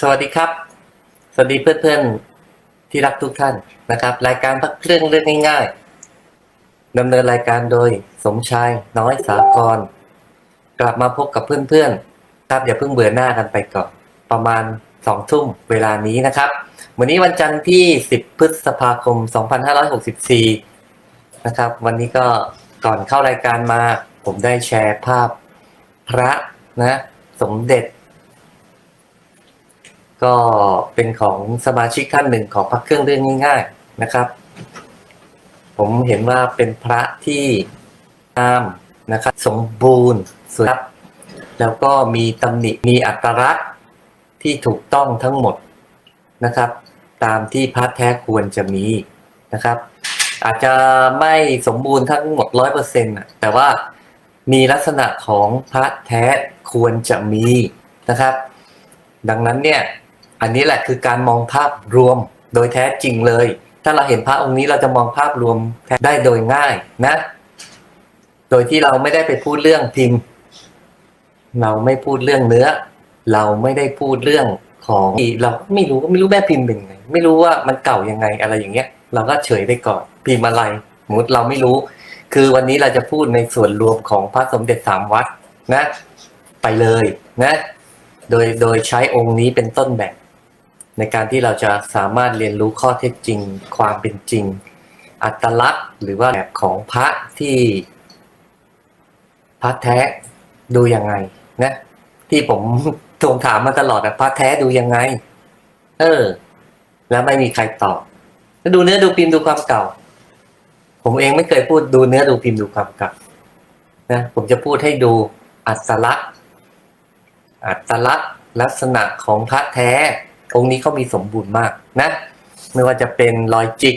สวัสดีครับ สวัสดีเพื่อนๆที่รักทุกท่านนะครับ รายการพักเครื่องเรื่องง่าย ๆดำเนินรายการโดยสมชายน้อยสากร กลับมาพบกับเพื่อนๆครับอย่าเพิ่งเบื่อหน้ากันไปก่อนประมาณสองทุ่มเวลานี้นะครับ วันนี้วันจันทร์ที่ 10 พฤษภาคม 2564 นะครับ วันนี้ก็ก่อนเข้ารายการมา ผมได้แชร์ภาพพระนะ สมเด็จ ก็เป็นของสมาชิกท่านหนึ่งของพักเครื่องเรื่องง่าย ๆนะครับ ผมเห็นว่าเป็นพระที่งามนะครับสมบูรณ์สวยแล้วก็มีตำหนิมีอัตลักษณ์ที่ถูกต้องทั้งหมดนะครับ ตามที่พระแท้ควรจะมีนะครับ อาจจะไม่สมบูรณ์ทั้งหมดร้อยเปอร์เซ็นต์แต่ว่ามีลักษณะของพระแท้ควรจะมีนะครับ ดังนั้นเนี่ย อันนี้แหละคือการมองภาพรวมโดยแท้จริงเลย ถ้าเราเห็นพระองค์นี้เราจะมองภาพรวมได้โดยง่ายนะ โดยที่เราไม่ได้ไปพูดเรื่องพิมพ์ เราไม่พูดเรื่องเนื้อ เราไม่ได้พูดเรื่องของเราไม่รู้ไม่รู้แม่พิมพ์เป็นไง ไม่รู้ว่ามันเก่ายังไงอะไรอย่างเงี้ย เราก็เฉยไปก่อนพิมพ์อะไรสมมติเราไม่รู้ คือวันนี้เราจะพูดในส่วนรวมของพระสมเด็จสามวัดนะ ไปเลยนะ โดยโดยใช้องค์นี้เป็นต้นแบบ ในการที่เราจะสามารถเรียนรู้ข้อเท็จจริง ความเป็นจริง อัตลักษณ์ หรือว่าแบบของพระที่พระแท้ดูยังไงนะที่ผมทวงถามมาตลอดอะพระแท้ดูยังไง เออ แล้วไม่มีใครตอบแล้วดูเนื้อดูพิมพ์ดูความเก่า ผมเองไม่เคยพูดดูเนื้อดูพิมพ์ดูความเก่านะผมจะพูดให้ดูอัตลักษณ์ อัตลักษณ์ ลักษณะของพระแท้ องค์นี้เขามีสมบูรณ์มากนะ ไม่ว่าจะเป็นรอยจิก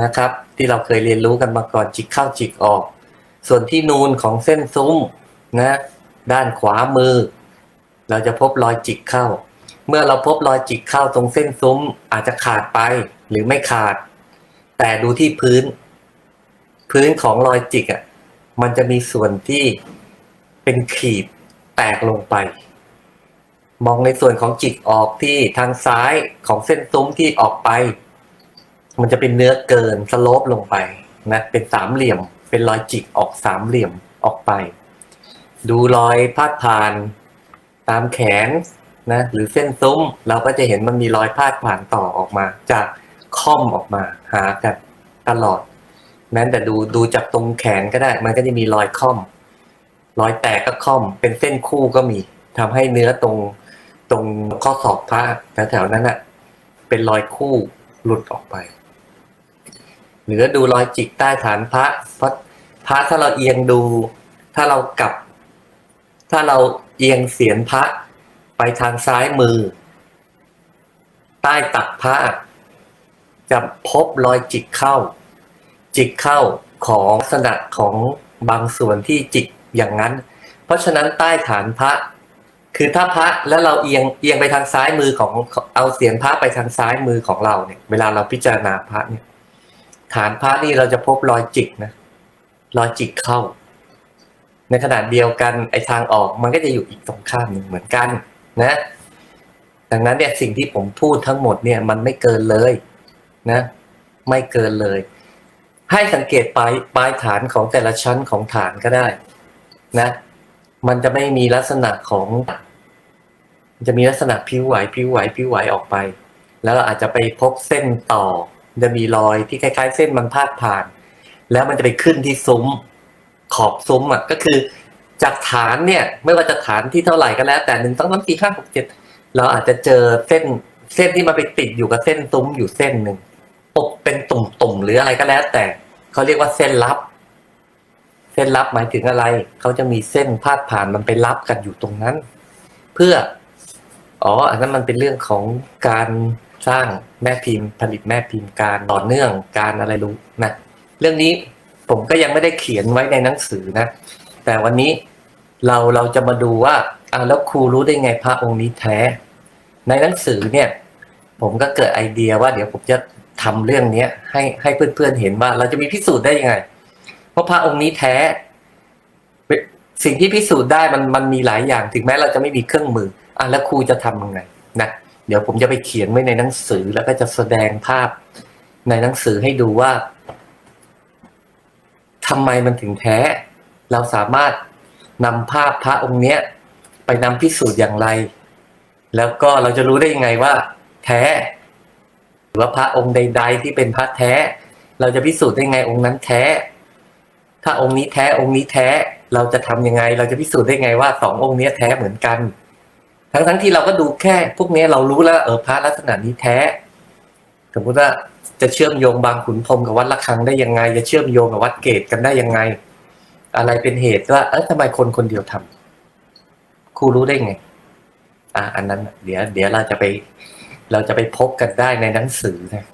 นะครับ ที่เราเคยเรียนรู้กันมาก่อนจิกเข้าจิกออก ส่วนที่นูนของเส้นซุ้มนะ ด้านขวามือ เราจะพบรอยจิกเข้า เมื่อเราพบรอยจิกเข้าตรงเส้นซุ้มอาจจะขาดไปหรือไม่ขาด แต่ดูที่พื้น พื้นของรอยจิกอะมันจะมีส่วนที่เป็นขีดแตกลงไป มองในส่วนของจิกออกที่ทางซ้ายของเส้นซุ้มที่ออกไป มันจะเป็นเนื้อเกินสโลปลงไปนะเป็นสามเหลี่ยม เป็นรอยจิกออกสามเหลี่ยมออกไป ดูรอยพาดผ่านตามแขนนะหรือเส้นซุ้มเราก็จะเห็นมันมีรอยพาดผ่านต่อออกมา จากค่อมออกมาหากันตลอดแม้แต่ดูดูจากตรงแขนก็ได้ มันก็จะมีรอยค่อม รอยแตกก็ค่อม เป็นเส้นคู่ก็มีทำให้เนื้อตรง ตรงข้อศอกพระแถวๆนั้นอะ เป็นรอยคู่หลุดออกไปหรือดูรอยจิกใต้ฐานพระเพราะพระถ้าเราเอียงดู ถ้าเรากลับ ถ้าเราเอียงเสียนพระไปทางซ้ายมือ ใต้ตักพระจะพบรอยจิกเข้า จิกเข้าของลักษณะของบางส่วนที่จิกอย่างนั้น เพราะฉะนั้นใต้ฐานพระ คือถ้าพระแล้วเราเอียงเอียงไปทางซ้ายมือของเอาเสียนพระไปทางซ้ายมือของเราเนี่ย เวลาเราพิจารณาพระเนี่ย ฐานพระนี่เราจะพบรอยจิกนะรอยจิกเข้า ในขณะเดียวกันไอทางออกมันก็จะอยู่อีกตรงข้ามหนึ่งเหมือนกัน นะ ดังนั้นเนี่ยสิ่งที่ผมพูดทั้งหมดเนี่ยมันไม่เกินเลย นะ ไม่เกินเลย ให้สังเกตปลายปลายฐานของแต่ละชั้นของฐานก็ได้ นะ มันจะไม่มีลักษณะของ มันจะมีลักษณะผิวไหวผิวไหวผิวไหวออกไป แล้วเราอาจจะไปพบเส้นต่อ จะมีรอยที่คล้าย ๆ เส้นมันพาดผ่าน แล้วมันจะไปขึ้นที่ซุ้มขอบซุ้มอะก็คือจากฐานเนี่ยไม่ว่าจะฐานที่เท่าไหร่ก็แล้ว แต่หนึ่งสองสามสี่ห้าหกเจ็ดเราอาจจะเจอเส้นเส้นที่มาไปติดอยู่กับเส้นซุ้มอยู่เส้นหนึ่งปกเป็นตุ่มๆหรืออะไรก็แล้ว แต่เขาเรียกว่าเส้นลับ เส้นลับหมายถึงอะไร เขาจะมีเส้นพาดผ่านมันไปรับกันอยู่ตรงนั้น เพื่อ อ๋อ อันนั้นมันเป็นเรื่องของการสร้างแม่พิมพ์ผลิตแม่พิมพ์การต่อเนื่องการอะไรรู้นะเรื่องนี้ผมก็ยังไม่ได้เขียนไว้ในหนังสือนะ แต่วันนี้เราเราจะมาดูว่าอ่าแล้วครูรู้ได้ไงพระองค์นี้แท้ ในหนังสือเนี่ย ผมก็เกิดไอเดียว่าเดี๋ยวผมจะทำเรื่องเนี้ยให้ให้เพื่อนๆเห็นว่า เราจะมีพิสูจน์ได้ยังไง เพราะพระองค์นี้แท้ สิ่งที่พิสูจน์ได้มันมันมีหลายอย่าง ถึงแม้เราจะไม่มีเครื่องมือ อะแล้วครูจะทำยังไงนะเดี๋ยวผมจะไปเขียนไว้ในหนังสือแล้วก็จะแสดงภาพในหนังสือให้ดูว่าทำไมมันถึงแท้ เราสามารถนำภาพพระองค์เนี้ย ไปนำพิสูจน์อย่างไร แล้วก็เราจะรู้ได้ยังไงว่า แท้ หรือว่าพระองค์ใด ๆ ที่เป็นพระแท้ เราจะพิสูจน์ได้ไงองค์นั้นแท้ ถ้าองค์นี้แท้องค์นี้แท้ เราจะทำยังไง เราจะพิสูจน์ได้ไงว่าสององค์เนี้ยแท้เหมือนกัน ทั้งทั้งๆที่เราก็ดูแค่พวกนี้เรารู้แล้วเออพระลักษณะนี้แท้สมมติว่าจะเชื่อมโยงบางขุนพรหมกับวัดระฆังได้ยังไง จะเชื่อมโยงกับวัดเกตกันได้ยังไง อะไรเป็นเหตุว่าเออทำไมคนคนเดียวทำครูรู้ได้ไง อ่า อันนั้น เดี๋ยว เดี๋ยวเราจะไป เราจะไปพบกันได้ในหนังสือนะ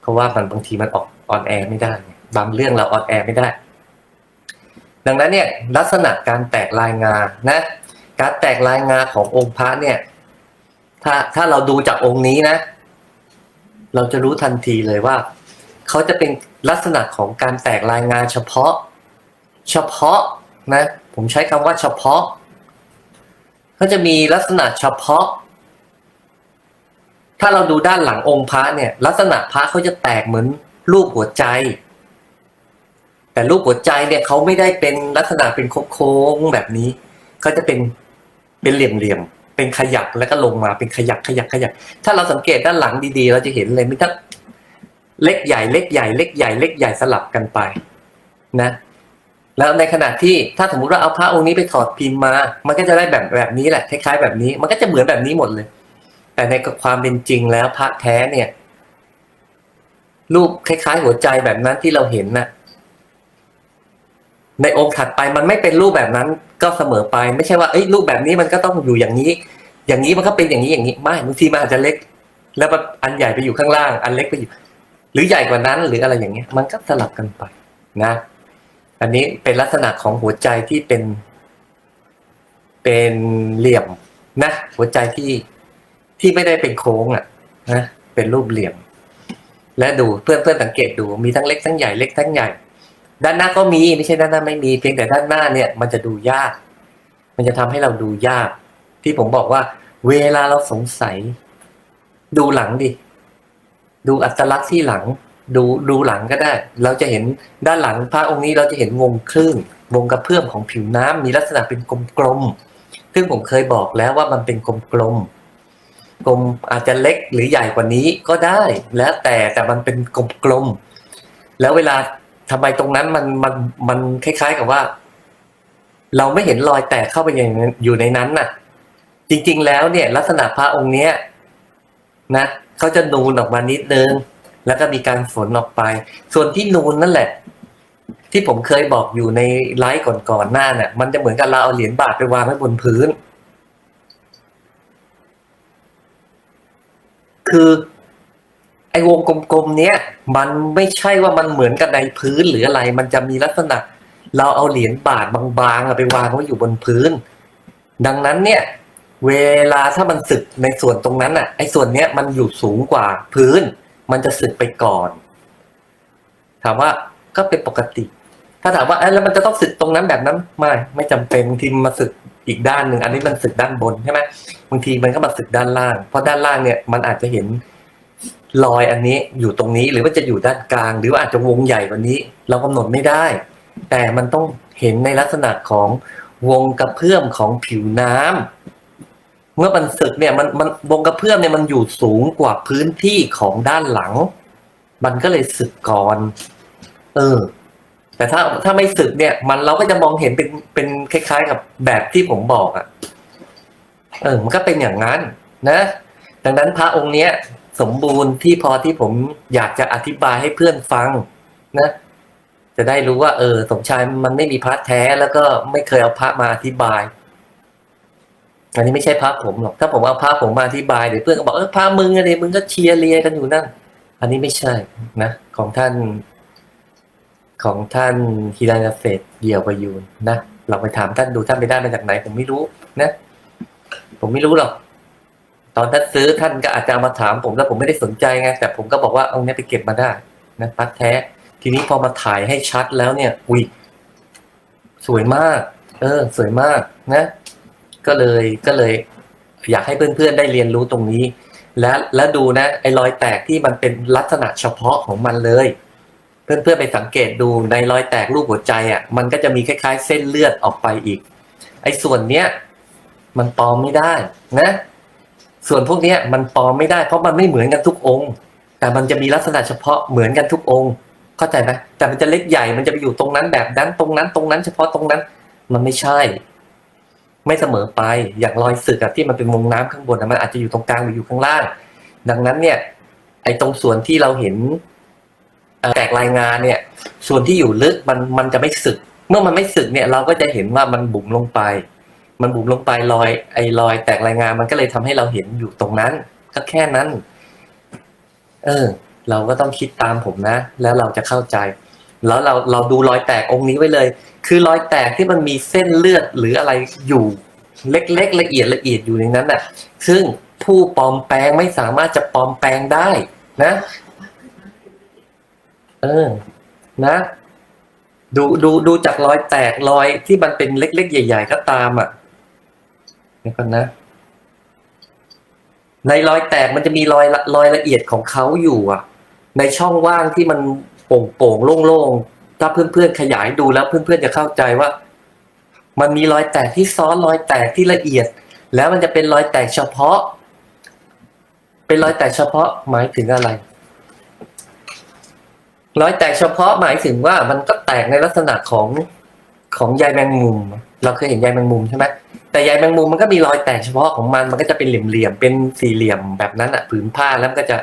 เพราะว่ามันบางทีมันออกออนแอร์ไม่ได้ บางเรื่องเราออนแอร์ไม่ได้ ดังนั้นเนี่ย ลักษณะการแตกลายงานะ การแตกลายงาขององค์พระเนี่ย ถ้าถ้าเราดูจากองค์นี้นะ เราจะรู้ทันทีเลยว่า เขาจะเป็นลักษณะของการแตกลายงาเฉพาะ เฉพาะนะ ผมใช้คำว่าเฉพาะเขาจะมีลักษณะเฉพาะ ถ้าเราดูด้านหลังองค์พระเนี่ย ลักษณะพระเขาจะแตกเหมือนรูปหัวใจ แต่รูปหัวใจเนี่ยเขาไม่ได้เป็นลักษณะเป็นโค้งแบบนี้เขาจะเป็น เป็นเหลี่ยมๆเป็นขยักแล้วก็ลงมาเป็นขยักขยักขยัก ถ้าเราสังเกตด้านหลังดีๆ เราจะเห็นเลยมีทั้งเล็กใหญ่เล็กใหญ่เล็กใหญ่เล็กใหญ่สลับกันไปนะแล้วในขณะที่ถ้าสมมุติว่าเอาพระองค์นี้ไปถอดพิมพ์มา มันก็จะได้แบบแบบนี้แหละคล้ายๆแบบนี้ มันก็จะเหมือนแบบนี้หมดเลย แต่ในความเป็นจริงแล้วพระแท้เนี่ย รูปคล้ายๆหัวใจแบบนั้นที่เราเห็นน่ะ ในองค์ถัดไปมันไม่เป็นรูปแบบนั้นก็เสมอไป ไม่ใช่ว่าเอ้ยรูปแบบนี้มันก็ต้องอยู่อย่างนี้ อย่างนี้มันก็เป็นอย่างนี้อย่างนี้ไม่บางทีมันอาจจะเล็ก แล้วมันอันใหญ่ไปอยู่ข้างล่าง อันเล็กไปอยู่ หรือใหญ่กว่านั้นหรืออะไรอย่างเงี้ย มันก็สลับกันไปนะ อันนี้เป็นลักษณะของหัวใจที่เป็น เป็นเหลี่ยมนะ หัวใจที่ที่ไม่ได้เป็นโค้งอะนะเป็นรูปเหลี่ยม และดูเพื่อนเพื่อนสังเกตดูมีทั้งเล็กทั้งใหญ่เล็กทั้งใหญ่ ด้านหน้าก็มีไม่ใช่ด้านหน้าไม่มี เพียงแต่ด้านหน้าเนี่ยมันจะดูยาก มันจะทำให้เราดูยาก ที่ผมบอกว่า เวลาเราสงสัย ดูหลังดิ ดูอัตลักษณ์ที่หลัง ดูดูหลังก็ได้ เราจะเห็นด้านหลังพระองค์นี้เราจะเห็นวงคลื่นวงกระเพื่อมของผิวน้ำมีลักษณะเป็นกลมๆซึ่งผมเคยบอกแล้วว่ามันเป็นกลมๆกลมอาจจะเล็กหรือใหญ่กว่านี้ก็ได้ แล้วแต่แต่มันเป็นกลมๆแล้วเวลา ทำไมตรงนั้นมันมันมันคล้าย ๆ กับว่า เราไม่เห็นรอยแตกเข้าไปอย่างอยู่ในนั้นน่ะ จริง ๆ แล้วเนี่ย ลักษณะพระองค์เนี้ยนะเขาจะนูนออกมานิดนึงแล้วก็มีการฝนออกไป ส่วนที่นูนนั่นแหละ ที่ผมเคยบอกอยู่ในไลฟ์ก่อนๆหน้าเนี่ยมันจะเหมือนกับเราเอาเหรียญบาทไปวางไว้บนพื้น คือ วงกลมๆเนี้ยมันไม่ใช่ว่ามันเหมือนกับในพื้นหรืออะไร มันจะมีลักษณะ เราเอาเหรียญบาทบางๆอะไปวางไว้อยู่บนพื้น ดังนั้นเนี่ย เวลาถ้ามันสึกในส่วนตรงนั้นอะ ไอ้ส่วนเนี้ยมันอยู่สูงกว่าพื้น มันจะสึกไปก่อน ถามว่าก็เป็นปกติ ถ้าถามว่าเอ้แล้วมันจะต้องสึกตรงนั้นแบบนั้นไม่ไม่จำเป็นบางทีมมาสึกอีกด้านหนึ่งอันนี้มันสึกด้านบนใช่ไหมบางทีมันก็มาสึกด้านล่าง เพราะด้านล่างเนี่ยมันอาจจะเห็น รอยอันนี้อยู่ตรงนี้หรือว่าจะอยู่ด้านกลาง หรือว่าอาจจะวงใหญ่ว่านี้ เรากำหนดไม่ได้ แต่มันต้องเห็นในลักษณะของวงกระเพื่อมของผิวน้ำเมื่อมันสึกเนี่ยมันมันวงกระเพื่อมเนี่ยมันอยู่สูงกว่าพื้นที่ของด้านหลัง มันก็เลยสึกก่อน เออ แต่ถ้าถ้าไม่สึกเนี่ย มันเราก็จะมองเห็นเป็นเป็นคล้าย ๆ กับแบบที่ผมบอกอะ่ะ เออ มันก็เป็นอย่างนั้น นะ ดังนั้นพระองค์เนี้ย สมบูรณ์ที่พอที่ผมอยากจะอธิบายให้เพื่อนฟังนะ จะได้รู้ว่า เออ สมชายมันไม่มีพระแท้แล้วก็ไม่เคยเอาพระมาอธิบาย อันนี้ไม่ใช่พระผมหรอก ถ้าผมเอาพระผมมาอธิบายเดี๋ยวเพื่อนก็บอกเออพระมึงอะไรมึงก็เชียร์เลียกันอยู่นั่น อันนี้ไม่ใช่นะของท่าน ของท่านฮีรันเกษตรเดี่ยวประยูนนะเราไปถามท่านดูท่านไปได้มาจากไหน ผมไม่รู้นะ ผมไม่รู้หรอก ตอนท่านซื้อท่านก็อาจจะมาถามผมแล้วผมไม่ได้สนใจไงแต่ผมก็บอกว่าเอาเนี้ยไปเก็บมาได้นะพัดแท้ ทีนี้พอมาถ่ายให้ชัดแล้วเนี่ยอุ้ยสวยมาก เออ สวยมากนะ ก็เลยก็เลย อยากให้เพื่อนๆได้เรียนรู้ตรงนี้ และและดูนะ ไอ้รอยแตกที่มันเป็นลักษณะเฉพาะของมันเลย เพื่อนๆไปสังเกตดูในรอยแตกรูปหัวใจอะ มันก็จะมีคล้าย ๆ เส้นเลือดออกไปอีก ไอ้ส่วนเนี้ย มันปลอมไม่ได้นะ ส่วนพวกนี้มันปลอมไม่ได้เพราะมันไม่เหมือนกันทุกองค์ แต่มันจะมีลักษณะเฉพาะเหมือนกันทุกองค์ เข้าใจไหมแต่มันจะเล็กใหญ่มันจะไปอยู่ตรงนั้นแบบนั้นตรงนั้นตรงนั้น เฉพาะตรงนั้น มันไม่ใช่ ไม่เสมอไปอย่างรอยสึกที่มันเป็นวงน้ำข้างบนอะมันอาจจะอยู่ตรงกลางหรืออยู่ข้างล่าง ดังนั้นเนี่ย ไอ้ตรงส่วนที่เราเห็นแตกรายงานเนี่ย ส่วนที่อยู่ลึกมันมันจะไม่สึก เมื่อมันไม่สึกเนี่ย เราก็จะเห็นว่ามันบุ๋มลงไป มันบุ๋มลงไปรอยไอ้รอยแตกรายงานมันก็เลยทำให้เราเห็นอยู่ตรงนั้น ก็แค่นั้น เออ เราก็ต้องคิดตามผมนะ แล้วเราจะเข้าใจ แล้วเราเราดูรอยแตกองค์นี้ไว้เลย คือรอยแตกที่มันมีเส้นเลือดหรืออะไรอยู่เล็กๆละเอียดละเอียดอยู่ในนั้นน่ะ ซึ่งผู้ปลอมแปลงไม่สามารถจะปลอมแปลงได้นะ เออ นะ ดูดูดูจากรอยแตกรอยที่มันเป็นเล็ก ๆ ใหญ่ ๆ ก็ตามอะ เดี๋ยวก่อนนะ ในรอยแตกมันจะมีรอยรอยละเอียดของเขาอยู่อะ ในช่องว่างที่มันโป่งๆโล่งๆ ถ้าเพื่อนๆขยายดูแล้วเพื่อนๆจะเข้าใจว่า มันมีรอยแตกที่ซ้อนรอยแตกที่ละเอียด แล้วมันจะเป็นรอยแตกเฉพาะ เป็นรอยแตกเฉพาะหมายถึงอะไรรอยแตกเฉพาะหมายถึงว่ามันก็แตกในลักษณะของของใยแมงมุม เราเคยเห็นใยแมงมุมใช่ไหม แต่ใยแมงมุมมันก็มีรอยแตกเฉพาะของมันมันก็จะเป็นเหลี่ยมๆเป็นสี่เหลี่ยมแบบนั้นอะผืนผ้าแล้วมันก็จะ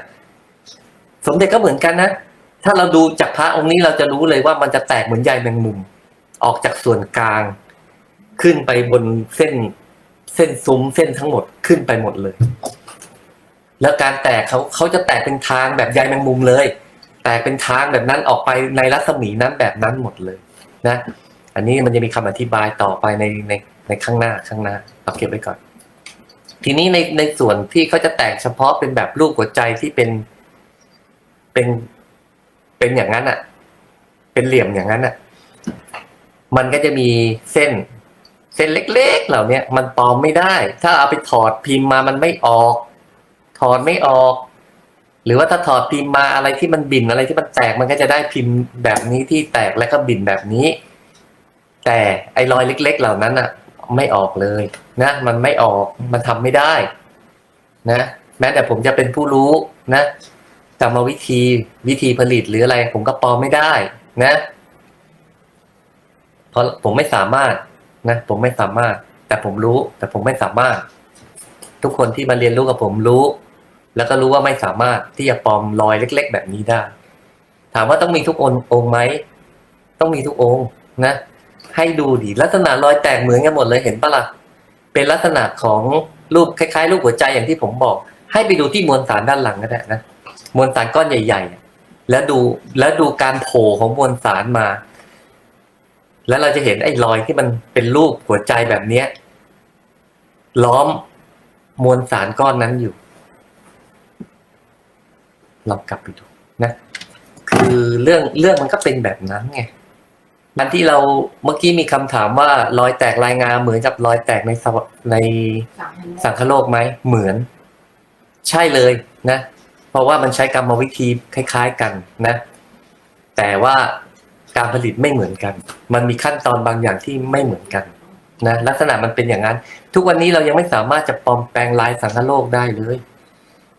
สมเด็จก็เหมือนกันนะถ้าเราดูจากพระองค์นี้เราจะรู้เลยว่ามันจะแตกเหมือนใยแมงมุม ออกจากส่วนกลาง ขึ้นไปบนเส้นเส้นซุ้มเส้นทั้งหมดขึ้นไปหมดเลย แล้วการแตกเขาเขาจะแตกเป็นทางแบบใยแมงมุมเลย แตกเป็นทางแบบนั้นออกไปในรัศมีนั้นแบบนั้นหมดเลย นะ อันนี้มันจะมีคำอธิบายต่อไปในใน ในข้างหน้าข้างหน้าเอาเก็บไว้ก่อน ทีนี้ในในส่วนที่เขาจะแตกเฉพาะเป็นแบบรูปหัวใจที่เป็นเป็นเป็นอย่างนั้นอะเป็นเหลี่ยมอย่างนั้นอะมันก็จะมีเส้น เส้นเล็กๆ เหล่าเนี้ยมันปลอมไม่ได้ ถ้าเอาไปถอดพิมพ์มามันไม่ออก ถอดไม่ออก หรือว่าถ้าถอดพิมพ์มาอะไรที่มันบินอะไรที่มันแตกมันก็จะได้พิมพ์แบบนี้ที่แตกแล้วก็บินแบบนี้ แต่ไอ้รอยเล็ก ๆ เหล่านั้นอะ ไม่ออกเลยนะ มันไม่ออกมันทำไม่ได้นะ แม้แต่ผมจะเป็นผู้รู้นะกรรมวิธีวิธีผลิตหรืออะไร ผมก็ปลอมไม่ได้นะเพราะผมไม่สามารถนะผมไม่สามารถ แต่ผมรู้ แต่ผมไม่สามารถ ทุกคนที่มาเรียนรู้กับผมรู้ แล้วก็รู้ว่าไม่สามารถที่จะปลอมรอยเล็ก ๆ แบบนี้ได้ ถามว่าต้องมีทุกองค์องค์ไหมต้องมีทุกองค์นะ ให้ดูดิลักษณะรอยแตกเหมือนกันหมดเลยเห็นปะล่ะเป็นลักษณะของรูปคล้ายๆรูปหัวใจอย่างที่ผมบอก ให้ไปดูที่มวลสารด้านหลังก็ได้นะมวลสารก้อนใหญ่ ๆ แล้วดูแล้วดูการโผล่ของมวลสารมา แล้วเราจะเห็นไอ้รอยที่มันเป็นรูปหัวใจแบบเนี้ยล้อมมวลสารก้อนนั้นอยู่ลองกลับไปดูนะ คือเรื่องเรื่องมันก็เป็นแบบนั้นไง มันที่เราเมื่อกี้มีคำถามว่ารอยแตกรายงานเหมือนกับรอยแตกในสวในสังคโลกไหมเหมือน ใช่เลยนะ เพราะว่ามันใช้กรรมวิธีคล้าย ๆกันนะ แต่ว่าการผลิตไม่เหมือนกัน มันมีขั้นตอนบางอย่างที่ไม่เหมือนกันนะลักษณะมันเป็นอย่างนั้น ทุกวันนี้เรายังไม่สามารถจะปลอมแปลงลายสังคโลกได้เลย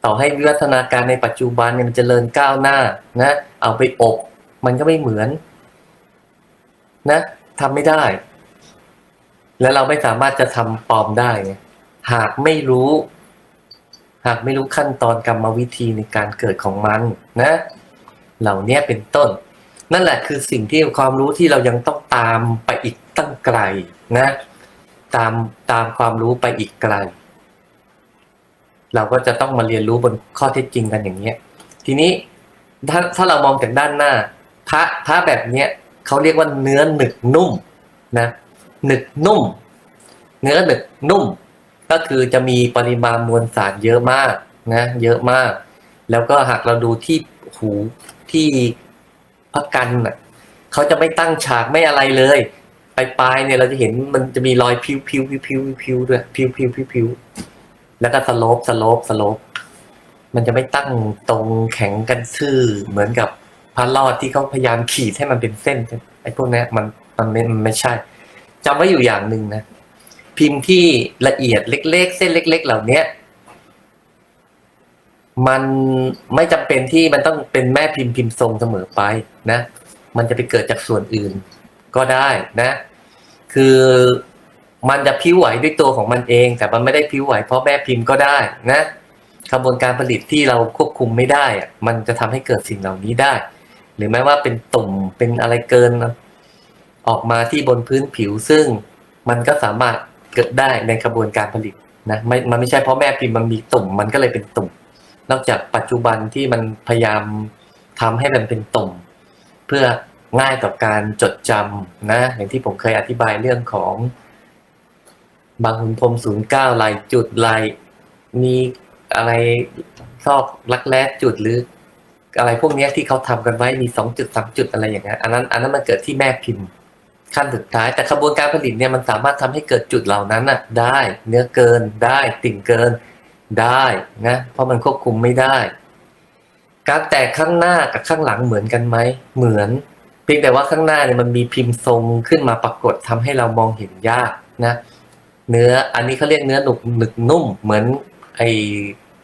ต่อให้วิวัฒนาการในปัจจุบันเนี่ยมันจเจริญก้าวหน้านะ เอาไปอบ มันก็ไม่เหมือน นะทำไม่ได้ และเราไม่สามารถจะทำปลอมได้ หากไม่รู้ หากไม่รู้ขั้นตอนกรรมวิธีในการเกิดของมันนะ เหล่านี้เป็นต้น นั่นแหละคือสิ่งที่ความรู้ที่เรายังต้องตามไปอีกตั้งไกลนะ ตามตามความรู้ไปอีกไกล เราก็จะต้องมาเรียนรู้บนข้อเท็จจริงกันอย่างเนี้ย ทีนี้ถ้าถ้าเรามองจากด้านหน้า พระพระแบบเนี้ย เขาเรียกว่าเนื้อหนึกนุ่มนะหนึกนุ่ม เนื้อหนึกนุ่ม ก็คือจะมีปริมาณมวลสารเยอะมากนะเยอะมาก แล้วก็หากเราดูที่หูที่พระกันน่ะเขาจะไม่ตั้งฉากไม่อะไรเลยปลายๆเนี่ยเราจะเห็นมันจะมีรอยพิวพิวพิวพิวพิวด้วยพิวพิวพิวพิวแล้วก็สโลปสโลปสโลปมันจะไม่ตั้งตรงแข็งกันซื่อเหมือนกับ พระรอดที่เขาพยายามขีดให้มันเป็นเส้นไอ้พวกนี้มันมันไม่ไม่ใช่จำไว้อยู่อย่างหนึ่งนะพิมพ์ที่ละเอียดเล็ก ๆ เส้นเล็ก ๆ เหล่าเนี้ยมันไม่จำเป็นที่มันต้องเป็นแม่พิมพ์พิมพ์ทรงเสมอไปนะ มันจะไปเกิดจากส่วนอื่น ก็ได้นะ คือมันจะพิ้วไหวด้วยตัวของมันเอง แต่มันไม่ได้พิ้วไหวเพราะแม่พิมพ์ก็ได้นะกระบวนการผลิตที่เราควบคุมไม่ได้อะมันจะทำให้เกิดสิ่งเหล่านี้ได้ หรือแม้ว่าเป็นตุ่มเป็นอะไรเกิน ออกมาที่บนพื้นผิวซึ่งมันก็สามารถเกิดได้ในกระบวนการผลิตนะไม่มันไม่ใช่เพราะแม่พิมพ์มันมีตุ่มมันก็เลยเป็นตุ่ม นอกจากปัจจุบันที่มันพยายามทำให้มันเป็นตุ่ม เพื่อง่ายต่อการจดจำนะอย่างที่ผมเคยอธิบายเรื่องของบางหุนพรมศูนย์เก้าลายจุดลายมีอะไรซอกลักแร้จุดหรือ อะไรพวกนี้ที่เขาทำกันไว้มีสองจุดสามจุดอะไรอย่างเงี้ยอันนั้นอันนั้นมันเกิดที่แม่พิมพ์ ขั้นสุดท้ายแต่กระบวนการผลิตเนี่ยมันสามารถทำให้เกิดจุดเหล่านั้นน่ะ ได้ เนื้อเกินได้ ติ่งเกินได้นะเพราะมันควบคุมไม่ได้การแตกข้างหน้ากับข้างหลังเหมือนกันไหมเหมือน เพียงแต่ว่าข้างหน้าเนี่ยมันมีพิมพ์ทรงขึ้นมาปรากฏทำให้เรามองเห็นยากนะ เนื้ออันนี้เขาเรียกเนื้อหนุกหนึกนุ่ม เหมือนไอ้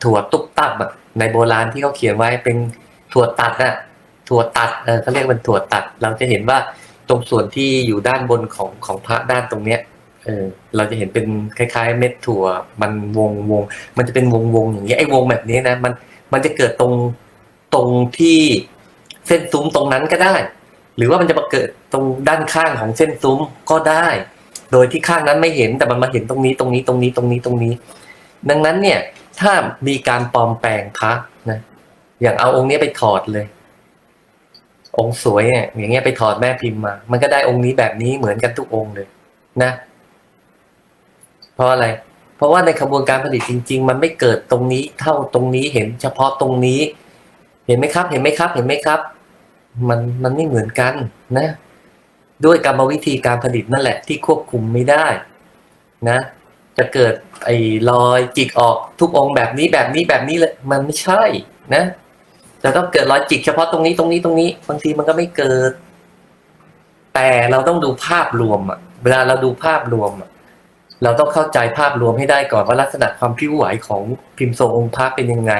ถั่วตุ๊บตับในโบราณที่เขาเขียนไว้เป็น ถั่วตัดน่ะถั่วตัดเออเขาเรียกเป็นถั่วตัด เราจะเห็นว่าตรงส่วนที่อยู่ด้านบนของของพระด้านตรงเนี้ยเออเราจะเห็นเป็นคล้ายๆ เม็ดถั่ว มันวงวง มันจะเป็นวงวงอย่างเงี้ยไอ้วงแบบนี้นะมันมันจะเกิดตรงตรงที่เส้นซุ้มตรงนั้นก็ได้ หรือว่ามันจะมาเกิดตรงด้านข้างของเส้นซุ้มก็ได้ โดยที่ข้างนั้นไม่เห็นแต่มันมาเห็นตรงนี้ตรงนี้ตรงนี้ตรงนี้ตรงนี้ ดังนั้นเนี่ยถ้ามีการปลอมแปลงพระ อย่างเอาองค์นี้ไปถอดเลย องค์สวยเนี่ยอย่างเงี้ยไปถอดแม่พิมพ์มา มันก็ได้องค์นี้แบบนี้เหมือนกันทุกองค์เลย นะ เพราะอะไร เพราะว่าในกระบวนการผลิตจริง ๆ มันไม่เกิดตรงนี้เท่าตรงนี้เห็นเฉพาะตรงนี้ เห็นไหมครับ เห็นไหมครับ เห็นไหมครับ มันมันไม่เหมือนกันนะ ด้วยกรรมวิธีการผลิตนั่นแหละ ที่ควบคุมไม่ได้ นะจะเกิดไอ้รอยจิกออกทุกองค์แบบนี้แบบนี้แบบนี้เลย มันไม่ใช่นะ จะต้องเกิดรอยจิกเฉพาะตรงนี้ตรงนี้ตรงนี้ บางทีมันก็ไม่เกิด แต่เราต้องดูภาพรวมอะ เวลาเราดูภาพรวมอะเราต้องเข้าใจภาพรวมให้ได้ก่อนว่าลักษณะความพิ้วไหวของพิมพ์ทรงองค์พระเป็นยังไง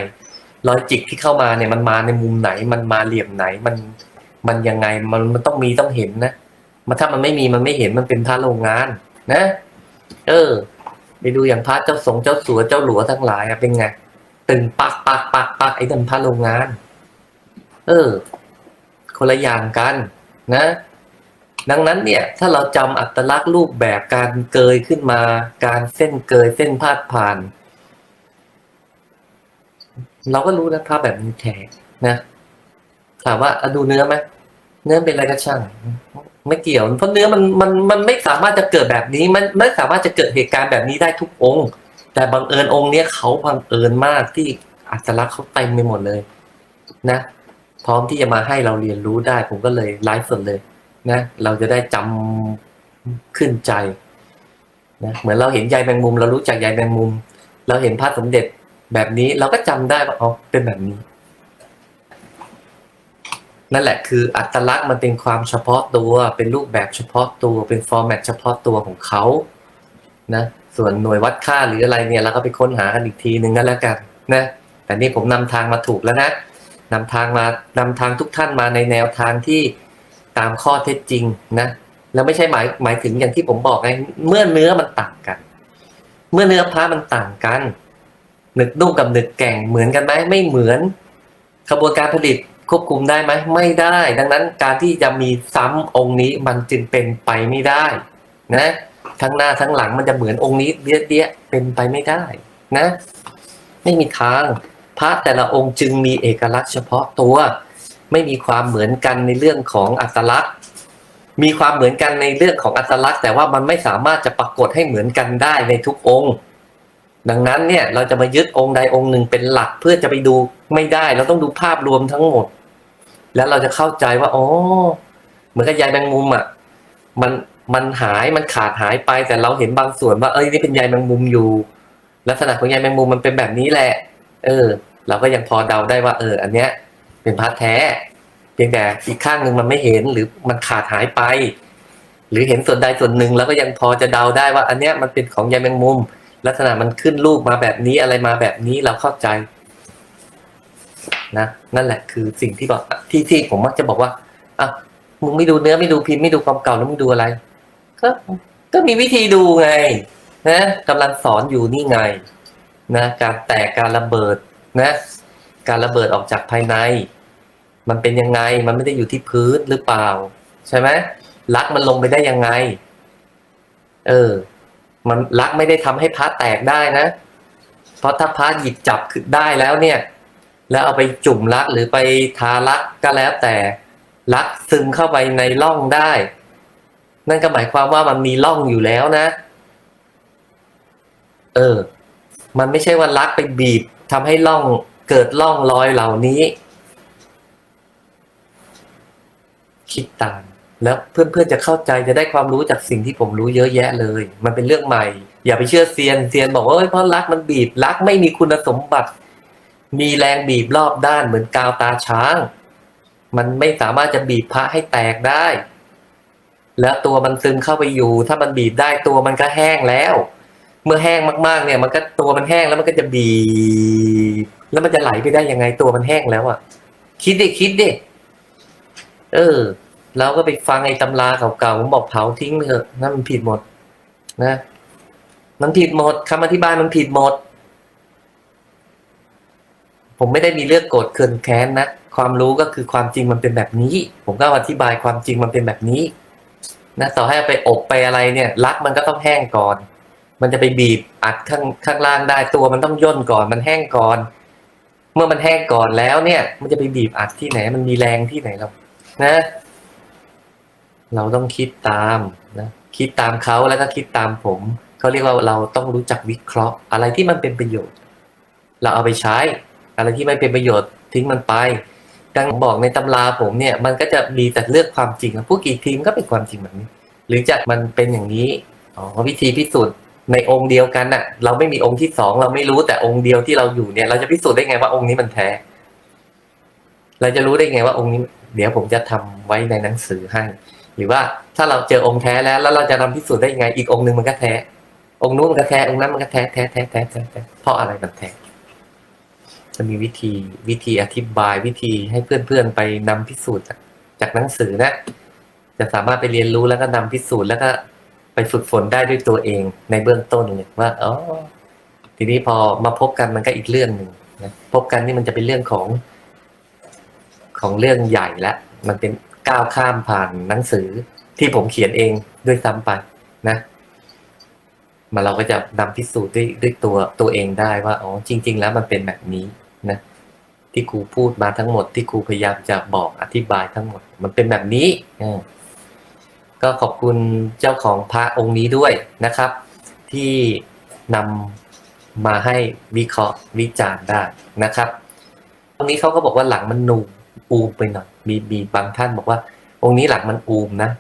รอยจิกที่เข้ามาเนี่ยมันมาในมุมไหน มันมาเหลี่ยมไหนมันมันยังไงมันมันต้องมีต้องเห็นนะมันถ้ามันไม่มีมันไม่เห็นมันเป็นพระโรงงาน นะ เออ ไปดูอย่างพระเจ้าสงเจ้าสัวเจ้าหลัวทั้งหลายอะเป็นไงตึงปักปักปักปักไอ้นั่นพระโรงงาน เออ คนละอย่างกันนะ ดังนั้นเนี่ย ถ้าเราจำอัตลักษณ์รูปแบบการเกยขึ้นมา การเส้นเกยเส้นพาดผ่าน เราก็รู้นะภาพแบบนี้แท้นะ ถามว่าอดูเนื้อไหมเนื้อเป็นอะไรก็ช่างไม่เกี่ยว เพราะเนื้อมันมันมันไม่สามารถจะเกิดแบบนี้ มันไม่สามารถจะเกิดเหตุการณ์แบบนี้ได้ทุกองค์ แต่บังเอิญองค์เนี้ยเขาบังเอิญมากที่อัตลักษณ์เขาเต็มไปหมดเลย นะ ร้อมที่จะมาให้เราเรียนรู้ได้ ผมก็เลยไลฟ์สดเลยนะ เราจะได้จำขึ้นใจนะเหมือนเราเห็นใยแมงมุม เรารู้จักใยแมงมุม เราเห็นพระสมเด็จแบบนี้เราก็จำได้ว่าอ๋อเป็นแบบนี้ นั่นแหละคืออัตลักษณ์มันเป็นความเฉพาะตัวเป็นรูปแบบเฉพาะตัวเป็นฟอร์แมตเฉพาะตัวของเขานะส่วนหน่วยวัดค่าหรืออะไรเนี่ยเราก็ไปค้นหากันอีกทีหนึ่งก็แล้วกันนะแต่นี่ผมนำทางมาถูกแล้วนะ นำทางมานำทางทุกท่านมาในแนวทางที่ตามข้อเท็จจริงนะแล้วไม่ใช่หมายหมายถึงอย่างที่ผมบอกไงเมื่อเนื้อมันต่างกัน เมื่อเนื้อพระมันต่างกันหนึกนุ่มกับหนึกแก่งเหมือนกันไหมไม่เหมือนกระบวนการผลิตควบคุมได้ไหมไม่ได้ ดังนั้นการที่จะมีซ้ำองค์นี้มันจึงเป็นไปไม่ได้นะทั้งหน้าทั้งหลังมันจะเหมือนองค์นี้เดี้ยเป็นไปไม่ได้นะ ไม่มีทาง พระแต่ละองค์จึงมีเอกลักษณ์เฉพาะตัว ไม่มีความเหมือนกันในเรื่องของอัตลักษณ์ มีความเหมือนกันในเรื่องของอัตลักษณ์ แต่ว่ามันไม่สามารถจะปรากฏให้เหมือนกันได้ในทุกองค์ ดังนั้นเนี่ยเราจะมายึดองค์ใดองค์หนึ่งเป็นหลักเพื่อจะไปดูไม่ได้ เราต้องดูภาพรวมทั้งหมด แล้วเราจะเข้าใจว่าอ๋อเหมือนกับใยแมงมุมอะมันมันหายมันขาดหายไปแต่เราเห็นบางส่วนว่าเอ้ยนี่เป็นใยแมงมุมอยู่ ลักษณะของใยแมงมุมมันเป็นแบบนี้แหละ เออ เราก็ยังพอเดาได้ว่า เออ อันเนี้ย เป็นพระแท้ เพียงแต่อีกข้างหนึ่งมันไม่เห็นหรือมันขาดหายไป หรือเห็นส่วนใดส่วนหนึ่งแล้วก็ยังพอจะเดาได้ว่า อันเนี้ยมันเป็นของใยแมงมุม ลักษณะมันขึ้นรูปมาแบบนี้อะไรมาแบบนี้เราเข้าใจนะนั่นแหละคือสิ่งที่บอกที่ที่ผมมักจะบอกว่าอะมึงไม่ดูเนื้อไม่ดูพิมพ์ไม่ดูความเก่าแล้วมึงดูอะไร ก็ก็มีวิธีดูไง นะกำลังสอนอยู่นี่ไง นะการแตกการระเบิดนะการระเบิดออกจากภายใน มันเป็นยังไงมันไม่ได้อยู่ที่พื้นหรือเปล่า ใช่ไหมลักมันลงไปได้ยังไง เออ มันลักไม่ได้ทำให้พระแตกได้นะ เพราะถ้าพระหยิบจับขึ้นได้แล้วเนี่ย แล้วเอาไปจุ่มลักหรือไปทาลักก็แล้วแต่ลักซึมเข้าไปในร่องได้ นั่นก็หมายความว่ามันมีร่องอยู่แล้วนะ เออ มันไม่ใช่ว่าลักไปบีบทำให้ร่องเกิดร่องรอยเหล่านี้ คิดตามแล้วเพื่อนๆจะเข้าใจจะได้ความรู้จากสิ่งที่ผมรู้เยอะแยะเลย มันเป็นเรื่องใหม่ อย่าไปเชื่อเซียนเซียนบอกว่าเพราะลักมันบีบลักไม่มีคุณสมบัติ มีแรงบีบรอบด้านเหมือนกาวตาช้าง มันไม่สามารถจะบีบพระให้แตกได้ แล้วตัวมันซึมเข้าไปอยู่ ถ้ามันบีบได้ตัวมันก็แห้งแล้ว เมื่อแห้งมากๆ เนี่ยมันก็ตัวมันแห้งแล้วมันก็จะบีบแล้วมันจะไหลไปได้ยังไงตัวมันแห้งแล้วอะ คิดดิคิดดิเออเราก็ไปฟังไอ้ตำราเก่าๆผมบอกเผาทิ้งเถอะนั่นมันผิดหมด นะ มันผิดหมดคำอธิบายมันผิดหมด ผมไม่ได้มีเรื่องโกรธเคืองแค้นนะความรู้ก็คือความจริงมันเป็นแบบนี้ ผมก็อธิบายความจริงมันเป็นแบบนี้นะต่อให้ไปอบไปอะไรเนี่ยรักมันก็ต้องแห้งก่อน มันจะไปบีบอัดข้างข้างล่างได้ตัวมันต้องย่นก่อนมันแห้งก่อน เมื่อมันแห้งก่อนแล้วเนี่ย มันจะไปบีบอัดที่ไหน มันมีแรงที่ไหนเรานะ เราต้องคิดตามนะคิดตามเขาแล้วก็คิดตามผมเขาเรียกว่าเราต้องรู้จักวิเคราะห์ อะไรที่มันเป็นประโยชน์ เราเอาไปใช้ อะไรที่ไม่เป็นประโยชน์ทิ้งมันไปดังบอกในตำราผมเนี่ย มันก็จะมีแต่เลือกความจริงพูดกี่ทีมก็เป็นความจริงแบบนี้ หรือจะมันเป็นอย่างนี้อ๋อวิธีพิสูจน์ ในองค์เดียวกันน่ะ เราไม่มีองค์ที่สองเราไม่รู้แต่องค์เดียวที่เราอยู่เนี่ย เราจะพิสูจน์ได้ไงว่าองค์นี้มันแท้ เราจะรู้ได้ไงว่าองค์นี้ เดี๋ยวผมจะทำไว้ในหนังสือให้ หรือว่าถ้าเราเจอองค์แท้แล้ว แล้วเราจะนำพิสูจน์ได้ยังไง อีกองค์หนึ่งมันก็แท้ องค์นู้นมันก็แท้องค์นั้นมันก็แท้แท้แท้แท้แท้แท้เพราะอะไรมันแท้จะมีวิธีวิธีอธิบายวิธีให้เพื่อนๆไปนำพิสูจน์จากจากหนังสือนะ จะสามารถไปเรียนรู้แล้วก็นำพิสูจน์แล้วก็ ไปฝึกฝนได้ด้วยตัวเองในเบื้องต้นเลยว่าอ๋อทีนี้พอมาพบกันมันก็อีกเรื่องหนึ่งนะพบกันนี่มันจะเป็นเรื่องของของเรื่องใหญ่ละมันเป็นก้าวข้ามผ่านหนังสือที่ผมเขียนเองด้วยซ้ำไปนะ มาเราก็จะนำพิสูจน์ด้วยด้วยตัวตัวเองได้ว่าอ๋อจริง ๆ แล้วมันเป็นแบบนี้นะที่ครูพูดมาทั้งหมดที่ครูพยายามจะบอกอธิบายทั้งหมด มันเป็นแบบนี้อ ก็ขอบคุณเจ้าของพระองค์นี้ด้วยนะครับ ที่นำมาให้วิเคราะห์วิจารณ์ได้นะครับ ตรงนี้เขาก็บอกว่าหลังมันนูมอูมไปหน่อยมีมีบางท่านบอกว่า องค์นี้หลังมันอูมนะ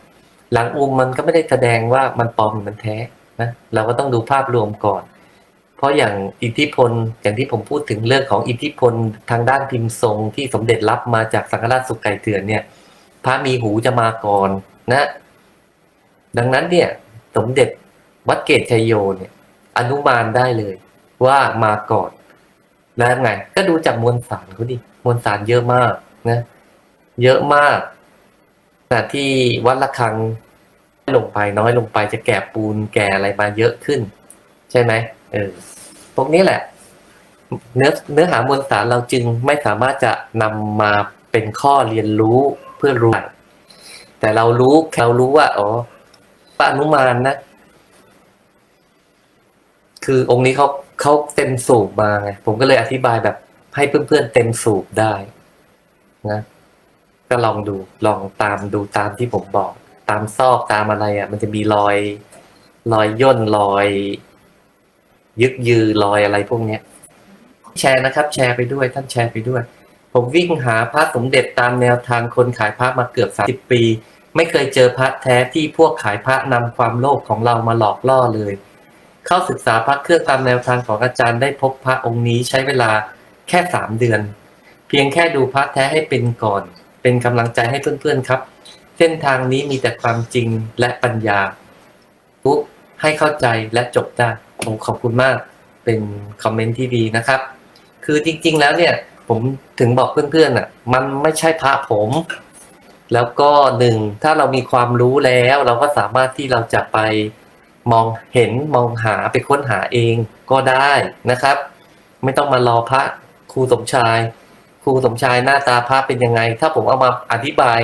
หลังอูมมันก็ไม่ได้แสดงว่ามันปลอมหรือมันแท้นะเราก็ต้องดูภาพรวมก่อน เพราะอย่างอิทธิพลอย่างที่ผมพูดถึงเรื่องของอิทธิพลทางด้านพิมพ์ทรงที่สมเด็จรับมาจากสังฆราชสุกไก่เถื่อนเนี่ยพระมีหูจะมาก่อนนะ ดังนั้นเนี่ยสมเด็จวัดเกตชัยโยเนี่ยอนุมานได้เลยว่ามาก่อนแล้วไง ก็ดูจากมวลสารเขาดิมวลสารเยอะมากนะเยอะมากขณะที่วัดละคังลงไปน้อยลงไปจะแก่ปูนแก่อะไรมาเยอะขึ้น ใช่ไหมเออพวกนี้แหละ เนื้อเนื้อหามวลสารเราจึงไม่สามารถจะนำมาเป็นข้อเรียนรู้เพื่อรู้แต่เรารู้เรารู้ว่าอ๋อ พระอนุมานนะ คือองค์นี้เขาเขาเต็มสูบมาไงผมก็เลยอธิบายแบบ ให้เพื่อนๆเต็มสูบได้นะก็ลองดูลองตามดูตามที่ผมบอก ตามซอกตามอะไรอะ่ะ มันจะมีรอย รอยย่นรอย ยึกยือรอยอะไรพวกเนี้ย แชร์นะครับ แชร์ไปด้วย ท่านแชร์ไปด้วย ผมวิ่งหาพระสมเด็จตามแนวทางคนขายพระมาเกือบสาสิบปี ไม่เคยเจอพระแท้ที่พวกขายพระนำความโลภของเรามาหลอกล่อเลย เข้าศึกษาพระเครื่องตามแนวทางของอาจารย์ได้พบพระองค์นี้ใช้เวลาแค่สามเดือน เพียงแค่ดูพระแท้ให้เป็นก่อน เป็นกำลังใจให้เพื่อนๆครับ เส้นทางนี้มีแต่ความจริงและปัญญาปุ๊บให้เข้าใจและจบได้ผมขอบคุณมากเป็นคอมเมนต์ที่ดีนะครับ คือจริงๆแล้วเนี่ยผมถึงบอกเพื่อนๆอะ มันไม่ใช่พระผม แล้วก็หนึ่งถ้าเรามีความรู้แล้วเราก็สามารถที่เราจะไปมองเห็นมองหาไปค้นหาเองก็ได้นะครับ ไม่ต้องมารอพระครูสมชาย ครูสมชายหน้าตาพระเป็นยังไง ถ้าผมเอามาอธิบาย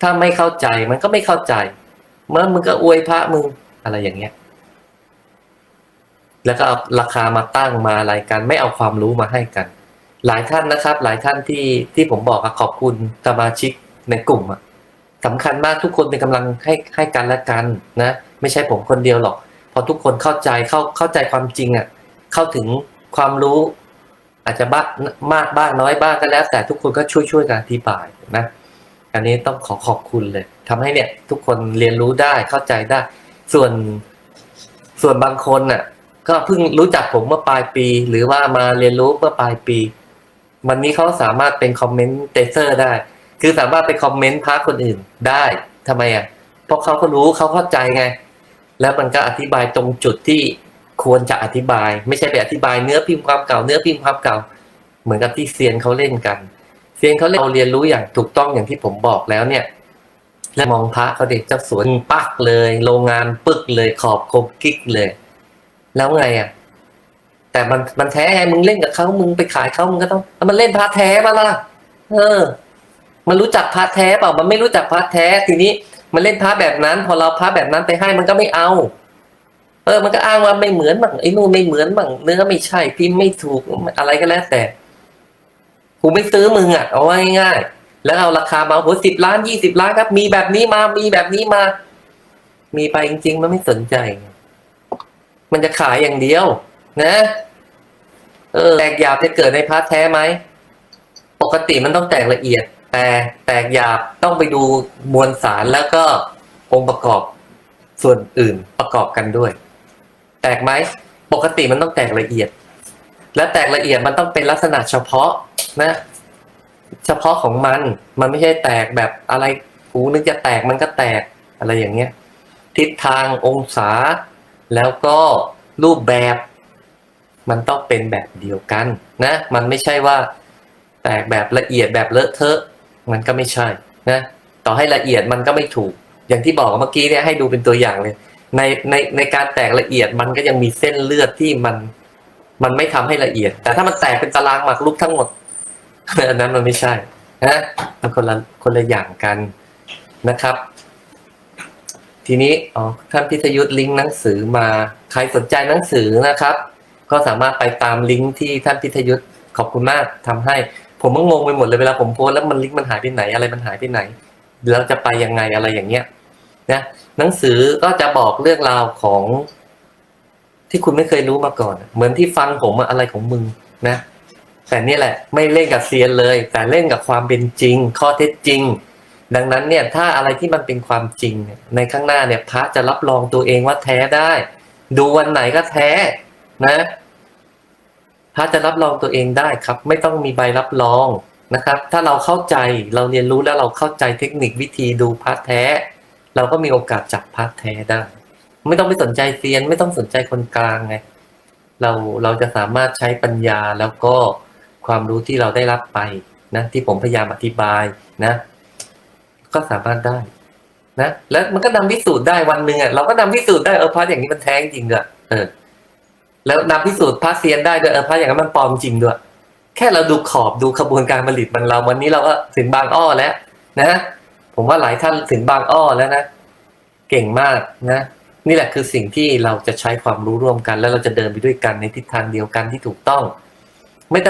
ถ้าไม่เข้าใจมันก็ไม่เข้าใจ เมื่อมึงก็อวยพระมึงอะไรอย่างเงี้ย แล้วก็เอาราคามาตั้งมาอะไรกัน ไม่เอาความรู้มาให้กัน หลายท่านนะครับ หลายท่านที่ที่ผมบอกขอบคุณสมาชิก ในกลุ่มอะสำคัญมากทุกคนเป็นกำลังให้ให้กันและกันนะ ไม่ใช่ผมคนเดียวหรอก พอทุกคนเข้าใจเข้าเข้าใจความจริงอะเข้าถึงความรู้อาจจะบ้างมากบ้างน้อยบ้างก็แล้ว แต่ทุกคนก็ช่วยช่วยกันอธิบายนะอันนี้ต้องขอขอบคุณเลยทำให้เนี่ยทุกคนเรียนรู้ได้เข้าใจได้ ส่วนส่วนบางคนน่ะ ก็เพิ่งรู้จักผมเมื่อปลายปี หรือว่ามาเรียนรู้เมื่อปลายปี วันนี้เขาสามารถเป็นคอมเมนเตเซอร์ได้ คือสามารถไปคอมเมนต์พาร์ทคนอื่นได้ทำไมอะเพราะเขาก็รู้เขาเข้าใจไง แล้วมันก็อธิบายตรงจุดที่ควรจะอธิบาย ไม่ใช่ไปอธิบายเนื้อพิมพ์ความเก่าเนื้อพิมพ์ความเก่า เหมือนกับที่เซียนเขาเล่นกันเซียนเขาเล่นเราเรียนรู้อย่างถูกต้องอย่างที่ผมบอกแล้วเนี่ย แล้วมองพระเขาเด็กเจ้าสวนปักเลย โรงงานปึกเลยขอบคมกิ๊กเลย แล้วไงอะแต่มันมันแท้ไงมึงเล่นกับเขามึงไปขายเขามึงก็ต้องแล้วมันเล่นพระแท้มาละเออ มันรู้จักพระแท้เปล่า มันไม่รู้จักพระแท้ ทีนี้มันเล่นพระแบบนั้น พอเราพระแบบนั้นไปให้มันก็ไม่เอา เออ มันก็อ้างว่าไม่เหมือนบ้างไอ้นู่นไม่เหมือนบ้างเนื้อไม่ใช่พิมพ์ไม่ถูกอะไรก็แล้วแต่กูไม่ซื้อมึงอะเอาไว้ง่ายๆแล้วเอาราคามาโหสิบล้านยี่สิบล้านครับ มีแบบนี้มา มีแบบนี้มา มีไปจริง ๆ มันไม่สนใจ มันจะขายอย่างเดียว นะเออแตกหยาบจะเกิดในพาร์ทแท้ไหม ปกติมันต้องแตกละเอียด แต่แตกหยาบต้องไปดูมวลสารแล้วก็องค์ประกอบส่วนอื่นประกอบกันด้วย แตกไหมปกติมันต้องแตกละเอียด และแตกละเอียดมันต้องเป็นลักษณะเฉพาะนะ เฉพาะของมันมันไม่ใช่แตกแบบอะไรกูนึกจะแตกมันก็แตกอะไรอย่างเงี้ย ทิศทางองศา แล้วก็รูปแบบมันต้องเป็นแบบเดียวกันนะ มันไม่ใช่ว่าแตกแบบละเอียดแบบเลอะเทอะ มันก็ไม่ใช่นะต่อให้ละเอียดมันก็ไม่ถูก อย่างที่บอกเมื่อกี้เนี่ยให้ดูเป็นตัวอย่างเลย ในในในการแตกละเอียดมันก็ยังมีเส้นเลือดที่มันมันไม่ทำให้ละเอียด แต่ถ้ามันแตกเป็นตารางหมากรุกทั้งหมดอันนั้นมันไม่ใช่นะมันคนละคนละอย่างกันนะครับ ทีนี้อ๋อท่านพิทยุทธ์ลิงก์หนังสือมาใครสนใจหนังสือนะครับ ก็สามารถไปตามลิงก์ที่ท่านพิทยุทธ์ขอบคุณมากทำให้ ผมก็งงไปหมดเลยเวลาผมโพสแล้วมันลิงก์มันหายไปไหนอะไรมันหายไปไหนแล้วจะไปยังไงอะไรอย่างเงี้ยนะหนังสือก็จะบอกเรื่องราวของ ที่คุณไม่เคยรู้มาก่อน เหมือนที่ฟังผมอะไรของมึงนะแต่นี่แหละ ไม่เล่นกับเซียนเลย แต่เล่นกับความเป็นจริง ข้อเท็จจริง ดังนั้นเนี่ย ถ้าอะไรที่มันเป็นความจริงในข้างหน้าเนี่ยพระจะรับรองตัวเองว่าแท้ได้ ดูวันไหนก็แท้นะ พระจะรับรองตัวเองได้ครับ ไม่ต้องมีใบรับรองนะครับ ถ้าเราเข้าใจเราเรียนรู้แล้วเราเข้าใจเทคนิควิธีดูพระแท้ เราก็มีโอกาสจับพระแท้ได้ ไม่ต้องไปสนใจเซียน ไม่ต้องสนใจคนกลางไงเราเราจะสามารถใช้ปัญญาแล้วก็ความรู้ที่เราได้รับไปนะที่ผมพยายามอธิบายนะ ก็สามารถได้นะแล้วมันก็นำพิสูจน์ได้วันหนึ่งอะเราก็นำพิสูจน์ได้เออพระอย่างนี้มันแท้จริงด้วยเออ แล้วนำพิสูจน์พระเซียนได้ด้วยเออพระอย่างนั้นมันปลอมจริงด้วย แค่เราดูขอบดูขบวนการผลิตมันเราวันนี้เราก็ถึงบางอ้อแล้ว นะผมว่าหลายท่านถึงบางอ้อแล้วนะเก่งมากนะ นี่แหละคือสิ่งที่เราจะใช้ความรู้ร่วมกัน แล้วเราจะเดินไปด้วยกันในทิศทางเดียวกันที่ถูกต้อง ไม่ต้อง